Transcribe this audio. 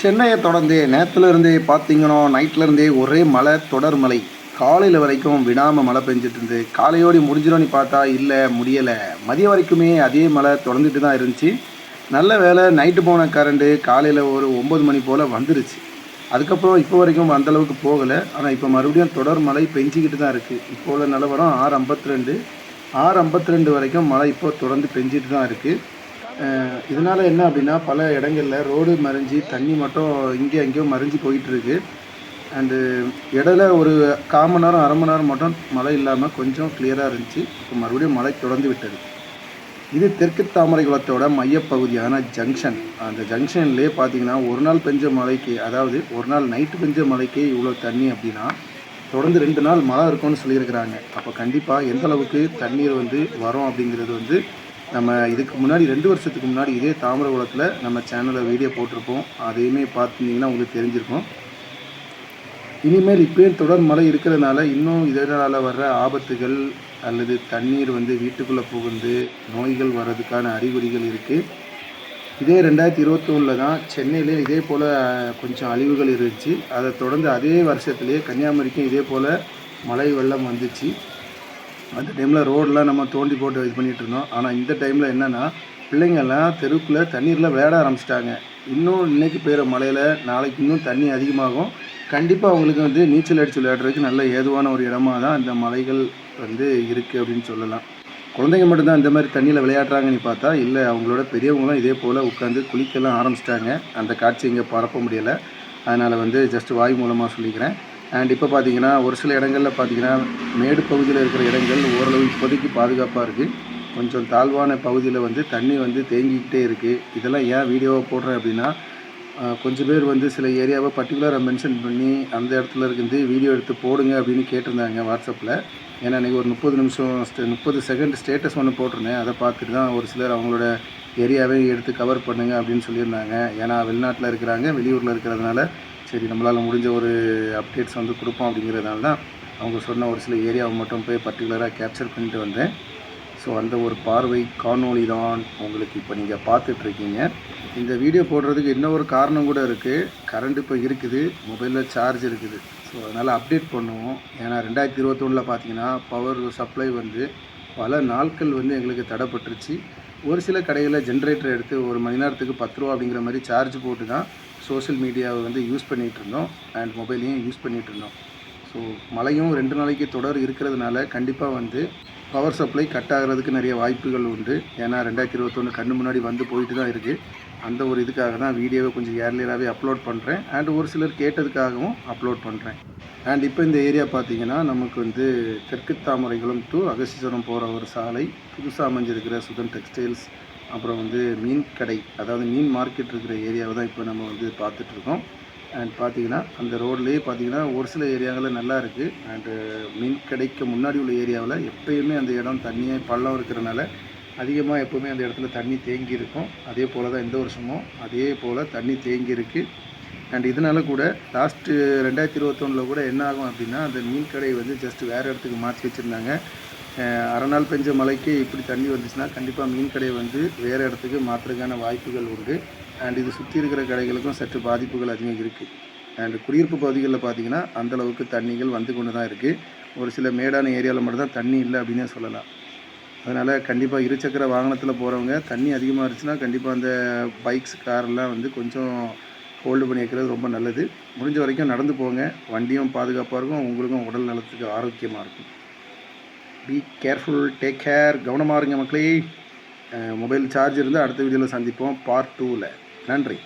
சென்னையை தொடர்ந்து நேற்றுலேருந்தே பார்த்தீங்கன்னா நைட்லேருந்தே ஒரே மழை தொடர் மழை. காலையில் வரைக்கும் விடாமல் மழை பெஞ்சிட்டு இருந்து காலையோடி முடிஞ்சிடும்னு பார்த்தா இல்லை முடியலை. மதியம் வரைக்குமே அதே மழை தொடர்ந்துட்டு தான் இருந்துச்சு. நல்ல வேளை நைட்டு போன கரண்ட்டு காலையில் ஒரு ஒம்பது மணி போல் வந்துருச்சு. அதுக்கப்புறம் இப்போ வரைக்கும் அந்தளவுக்கு போகலை. ஆனால் இப்போ மறுபடியும் தொடர் மழை பெஞ்சிக்கிட்டு தான் இருக்குது இப்போ உள்ள நிலவரம் ஆறு ஐம்பத்தி ரெண்டு. ஆறு ஐம்பத்தி ரெண்டு வரைக்கும் மழை இப்போ தொடர்ந்து பெஞ்சிட்டு தான் இருக்குது இதனால் என்ன அப்படின்னா பல இடங்களில் ரோடு மறைஞ்சி தண்ணி மட்டும் இங்கே அங்கேயோ மறைஞ்சி போயிட்டுருக்கு. அண்டு இடையில ஒரு கால் மணி நேரம் அரை மணி நேரம் மட்டும் மழை இல்லாமல் கொஞ்சம் கிளியராக இருந்துச்சு. இப்போ மறுபடியும் மழை தொடர்ந்து விட்டது. இது தெற்கு தாமரை குளத்தோட மையப்பகுதியான ஜங்ஷன் அந்த ஜங்ஷன்லேயே பார்த்தீங்கன்னா ஒரு நாள் பெஞ்ச மழைக்கு அதாவது ஒரு நாள் நைட்டு பெஞ்ச மழைக்கு இவ்வளோ தண்ணி அப்படின்னா தொடர்ந்து ரெண்டு நாள் மழை இருக்கும்னு சொல்லியிருக்கிறாங்க. அப்போ கண்டிப்பாக எந்த அளவுக்கு தண்ணீர் வந்து வரும் அப்படிங்கிறது வந்து நம்ம இதுக்கு முன்னாடி ரெண்டு வருஷத்துக்கு முன்னாடி இதே தாமிர தாமிரகுளத்தில் நம்ம சேனலில் வீடியோ போட்டிருப்போம். அதையுமே பார்த்துருந்தீங்கன்னா உங்களுக்கு தெரிஞ்சிருக்கும். இனிமேல் இப்பயும் தொடர் மழை இருக்கிறதுனால இன்னும் இதனால் வர்ற ஆபத்துகள் அல்லது தண்ணீர் வந்து வீட்டுக்குள்ளே புகுந்து நோய்கள் வர்றதுக்கான அறிகுறிகள் இருக்குது இதே ரெண்டாயிரத்தி இருபத்தொன்னில் தான் சென்னையிலே இதே போல் கொஞ்சம் அழிவுகள் இருந்துச்சு. அதை தொடர்ந்து அதே வருஷத்துலேயே கன்னியாகுமரிக்கும் இதே போல் மழை வெள்ளம் வந்துச்சு. அந்த டைமில் ரோடெலாம் நம்ம தோண்டி போட்டு இது பண்ணிகிட்டு இருந்தோம். ஆனால் இந்த டைமில் என்னென்னா பிள்ளைங்கள்லாம் தெருக்குள்ளே தண்ணீரில் விளையாட ஆரம்பிச்சிட்டாங்க. இன்னும் இன்னைக்கு பெய்கிற மழையில் நாளைக்கு இன்னும் தண்ணி அதிகமாகும். கண்டிப்பாக அவங்களுக்கு வந்து நீச்சல் அடித்து விளையாடுறதுக்கு நல்ல ஏதுவான ஒரு இடமா தான் இந்த மலைகள் வந்து இருக்குது அப்படின்னு சொல்லலாம். குழந்தைங்க மட்டும்தான் இந்த மாதிரி தண்ணியில் விளையாடுறாங்கன்னு பார்த்தா இல்லை அவங்களோட பெரியவங்களும் இதே போல் உட்காந்து குளிக்கலாம் ஆரம்பிச்சிட்டாங்க. அந்த காட்சி இங்கே பரப்ப முடியலை. அதனால் வந்து ஜஸ்ட் வாய் மூலமாக சொல்லிக்கிறேன். அண்ட் இப்போ பார்த்தீங்கன்னா ஒரு சில இடங்களில் பார்த்தீங்கன்னா மேடு பகுதியில் இருக்கிற இடங்கள் ஓரளவு இப்போதைக்கு பாதுகாப்பாக இருக்குது கொஞ்சம் தாழ்வான பகுதியில் வந்து தண்ணி வந்து தேங்கிக்கிட்டே இருக்குது இதெல்லாம் ஏன் வீடியோவை போடுறேன் அப்படின்னா கொஞ்சம் பேர் வந்து சில ஏரியாவை பர்டிகுலராக மென்ஷன் பண்ணி அந்த இடத்துல இருந்து வீடியோ எடுத்து போடுங்க அப்படின்னு கேட்டிருந்தாங்க வாட்ஸ்அப்பில் ஏன்னா இன்றைக்கி ஒரு முப்பது நிமிஷம் ஸ்டே- முப்பது செகண்ட் ஸ்டேட்டஸ் ஒன்று போட்டிருந்தேன். அதை பார்த்துட்டு தான் ஒரு சிலர் அவங்களோட ஏரியாவே எடுத்து கவர் பண்ணுங்கள் அப்படின்னு சொல்லியிருந்தாங்க. ஏன்னா வெளிநாட்டில் இருக்கிறாங்க வெளியூரில் இருக்கிறதுனால சரி நம்மளால் முடிஞ்ச ஒரு அப்டேட்ஸ் வந்து கொடுப்போம் அப்படிங்கிறதுனால தான் அவங்க சொன்ன ஒரு சில ஏரியாவை மட்டும் போய் பர்டிகுலராக கேப்சர் பண்ணிட்டு வந்தேன். ஸோ அந்த ஒரு பார்வை காணொளி தான் உங்களுக்கு இப்போ நீங்கள் பார்த்துட்ருக்கீங்க இந்த வீடியோ போடுறதுக்கு இன்னொரு காரணம் கூட இருக்குது கரண்ட் இப்போ இருக்குது மொபைலில் சார்ஜ் இருக்குது. ஸோ அதனால் அப்டேட் பண்ணுவோம். ஏன்னா ரெண்டாயிரத்தி இருபத்தொன்னில் பார்த்தீங்கன்னா பவர் சப்ளை வந்து பல நாட்கள் வந்து எங்களுக்கு தடைப்பட்டுருச்சு. ஒரு சில கடைகளில் ஜென்ரேட்டர் எடுத்து ஒரு மணி நேரத்துக்கு பத்து ரூபா அப்படிங்கிற மாதிரி சார்ஜ் போட்டு தான் சோஷியல் மீடியாவை வந்து யூஸ் பண்ணிகிட்டு இருந்தோம். அண்ட் மொபைலையும் யூஸ் பண்ணிகிட்டு இருந்தோம். ஸோ மழையும் ரெண்டு நாளைக்கு தொடர் இருக்கிறதுனால கண்டிப்பாக வந்து பவர் சப்ளை கட் ஆகிறதுக்கு நிறைய வாய்ப்புகள் உண்டு. ஏன்னா ரெண்டாயிரத்தி இருபத்தொன்று கண்ணு முன்னாடி வந்து போயிட்டு தான் இருக்குது அந்த ஒரு இதுக்காக தான் வீடியோவை கொஞ்சம் ஏர்லியராகவே அப்லோட் பண்ணுறேன் அண்ட் ஒரு சிலர் கேட்டதுக்காகவும் அப்லோட் பண்ணுறேன் அண்ட் இப்போ இந்த ஏரியா பார்த்தீங்கன்னா நமக்கு வந்து தெற்கு தாமரைக்குளம் டு அகஸ்தீஸ்வரம் போகிற ஒரு சாலை புதுசாக அமைஞ்சிருக்கிற சுதன் டெக்ஸ்டைல்ஸ் அப்புறம் வந்து மீன் கடை அதாவது மீன் மார்க்கெட் இருக்கிற ஏரியாவை தான் இப்போ நம்ம வந்து பார்த்துட்ருக்கோம் அண்ட் பார்த்தீங்கன்னா அந்த ரோட்லேயே பார்த்தீங்கன்னா ஒரு சில ஏரியாவில் நல்லா இருக்குது அண்டு மீன் கடைக்கு முன்னாடி உள்ள ஏரியாவில் எப்பயுமே அந்த இடம் தண்ணியே பள்ளம் இருக்கிறனால அதிகமாக எப்போவுமே அந்த இடத்துல தண்ணி தேங்கி இருக்கும். அதே போல் தான் இந்த வருஷமும் அதே போல் தண்ணி தேங்கி இருக்குது அண்ட் இதனால கூட லாஸ்ட்டு ரெண்டாயிரத்தி இருபத்தொன்னில் கூட என்ன ஆகும் அப்படின்னா அந்த மீன் கடை வந்து ஜஸ்ட் வேறு இடத்துக்கு மாற்றி வச்சுருந்தாங்க. அஹ் அரை நாள் பெஞ்ச மழைக்கு இப்படி தண்ணி வந்துச்சுன்னா கண்டிப்பாக மீன் கடையை வந்து வேறு இடத்துக்கு மாற்றுறதுக்கான வாய்ப்புகள் உண்டு. அண்ட் இது சுற்றி இருக்கிற கடைகளுக்கும் சற்று பாதிப்புகள் அதிகம் இருக்குது அண்ட் குடியிருப்பு பகுதிகளில் பார்த்தீங்கன்னா அந்த அளவுக்கு தண்ணிகள் வந்து கொண்டு தான் இருக்குது ஒரு சில மேடான ஏரியாவில் மட்டும் தான் தண்ணி இல்லை அப்படின்னே சொல்லலாம். அதனால் கண்டிப்பாக இருசக்கர வாகனத்தில் போகிறவங்க தண்ணி அதிகமாக இருந்துச்சுன்னா கண்டிப்பாக அந்த பைக்ஸ் காரெல்லாம் வந்து கொஞ்சம் ஹோல்டு பண்ணி வைக்கிறது ரொம்ப நல்லது. முடிஞ்ச வரைக்கும் நடந்து போங்க. வண்டியும் பாதுகாப்பாக இருக்கும். உங்களுக்கும் உடல் நலத்துக்கு ஆரோக்கியமாக இருக்கும். பி கேர்ஃபுல் டேக் கேர் கவனமாக இருங்க மக்களே. மொபைல் சார்ஜ் இருந்தால் அடுத்த வீடியோவில் சந்திப்போம். பார்ட் டூவில் நன்றி.